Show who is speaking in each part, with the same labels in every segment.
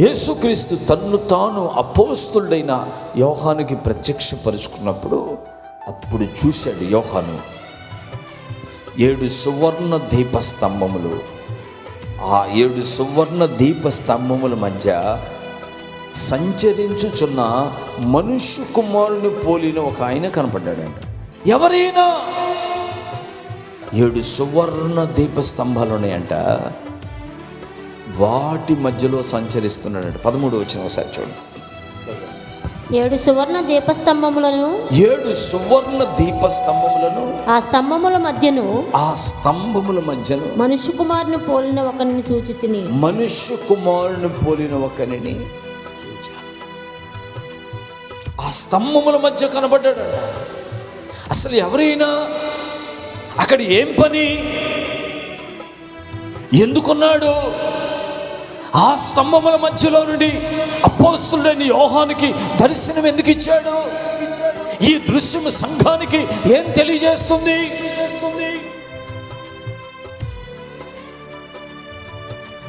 Speaker 1: యేసుక్రీస్తు తన్ను తాను అపోస్తుడైన యోహానికి ప్రత్యక్షపరుచుకున్నప్పుడు అప్పుడు చూశాడు యోహాను ఏడు సువర్ణ దీపస్తంభములు. ఆ ఏడు సువర్ణ దీపస్తంభముల మధ్య సంచరించుచున్న మనుష్య కుమారుని పోలిన ఒక ఆయన కనపడ్డాడంట. ఎవరైనా? ఏడు సువర్ణ దీపస్తంభాలు ఉన్నాయంట. వాటి మధ్యలో సంచరిస్తున్నాడు పదమూడు వచ్చిన ఒకసారి చూడండి.
Speaker 2: ఏడు సువర్ణ దీపస్తంభములను
Speaker 1: ఏడు సువర్ణ దీపస్తంభములను
Speaker 2: ఆ స్తంభముల మధ్యను
Speaker 1: ఆ స్తంభముల మధ్యను
Speaker 2: మనుష్య కుమారుని పోలిన ఒకరిని చూచి తిని
Speaker 1: మనుష్య కుమారుని పోలిన ఒకనిని చూచా. ఆ స్తంభముల మధ్య కనబడ్డాడు అసలు ఎవరైనా అక్కడ ఏం పని? ఎందుకున్నాడు? ఆ స్తంభముల మధ్యలో నుండి అపోస్తుడైన యోహానికి దర్శనం ఎందుకు ఇచ్చాడు? ఈ దృశ్యం సంఘానికి ఏం తెలియజేస్తుంది?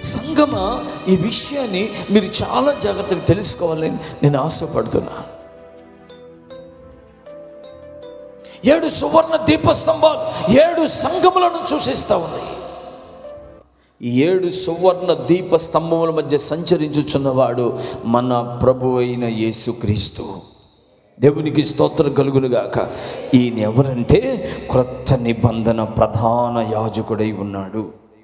Speaker 1: సంగమ ఈ విషయాన్ని మీరు చాలా జాగ్రత్తగా తెలుసుకోవాలని నేను ఆశపడుతున్నా. ఏడు సువర్ణ దీపస్తంభాలు ఏడు సంగములను చూసిస్తా ఉన్నాయి. ఏడు సువర్ణ దీప స్తంభముల మధ్య సంచరించుచున్నవాడు మన ప్రభు అయిన యేసుక్రీస్తు దేవునికి స్తోత్రం కలుగునుగాక. ఈయన ఎవరంటే క్రొత్త నిబంధన ప్రధాన యాజకుడై ఉన్నాడు.